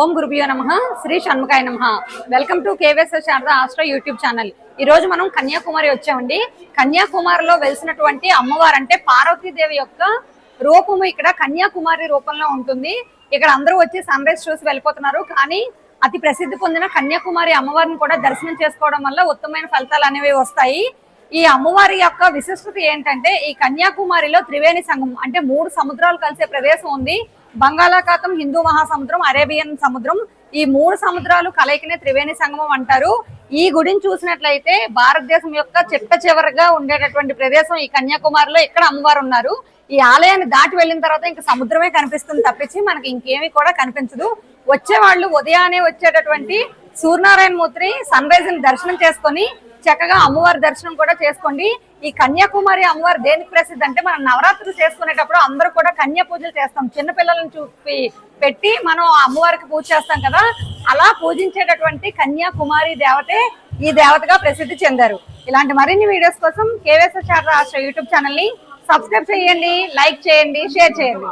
ఓం గురుభ్యో నమ. శ్రీ షణ్ముఖాయ నమ. Welcome to KVS Sharada astro YouTube channel ఈ రోజు మనం కన్యాకుమారి వచ్చామండి. కన్యాకుమారిలో వెలిసినటువంటి అమ్మవారు అంటే పార్వతీదేవి యొక్క రూపము ఇక్కడ కన్యాకుమారి రూపంలో ఉంటుంది. ఇక్కడ అందరూ వచ్చి సన్ రైజ్ చూసి వెళ్ళిపోతున్నారు. కానీ అతి ప్రసిద్ధి పొందిన కన్యాకుమారి అమ్మవారిని కూడా దర్శనం చేసుకోవడం వల్ల ఉత్తమమైన ఫలితాలు అనేవి వస్తాయి. ఈ అమ్మవారి యొక్క విశిష్టత ఏంటంటే ఈ కన్యాకుమారిలో త్రివేణి సంఘం అంటే మూడు సముద్రాలు కలిసే ప్రదేశం ఉంది. బంగాళాఖాతం హిందూ మహాసముద్రం అరేబియన్ సముద్రం ఈ మూడు సముద్రాలు కలయికనే త్రివేణి సంగమం అంటారు. ఈ గుడిని చూసినట్లయితే భారతదేశం యొక్క చిట్ట చివరిగా ఉండేటటువంటి ప్రదేశం ఈ కన్యాకుమారిలో ఇక్కడ అమ్మవారు ఉన్నారు. ఈ ఆలయాన్ని దాటి వెళ్ళిన తర్వాత ఇంకా సముద్రమే కనిపిస్తుంది తప్పించి మనకి ఇంకేమీ కూడా కనిపించదు. వచ్చే వాళ్ళు ఉదయాన్నే వచ్చేటటువంటి సూర్యనారాయణ మూర్తిని సన్ రైజ్ని దర్శనం చేసుకొని చక్కగా అమ్మవారి దర్శనం కూడా చేసుకోండి. ఈ కన్యాకుమారి అమ్మవారు దేనికి ప్రసిద్ధి అంటే మనం నవరాత్రులు చేసుకునేటప్పుడు అందరూ కూడా కన్యా పూజలు చేస్తాం. చిన్నపిల్లలను చూపి పెట్టి మనం అమ్మవారికి పూజ చేస్తాం కదా. అలా పూజించేటటువంటి కన్యాకుమారి దేవతే ఈ దేవతగా ప్రసిద్ధి చెందారు. ఇలాంటి మరిన్ని వీడియోస్ కోసం కేవీఎస్ఆర్ రాష్ట్ర యూట్యూబ్ ఛానల్ని సబ్స్క్రైబ్ చేయండి లైక్ చేయండి షేర్ చేయండి.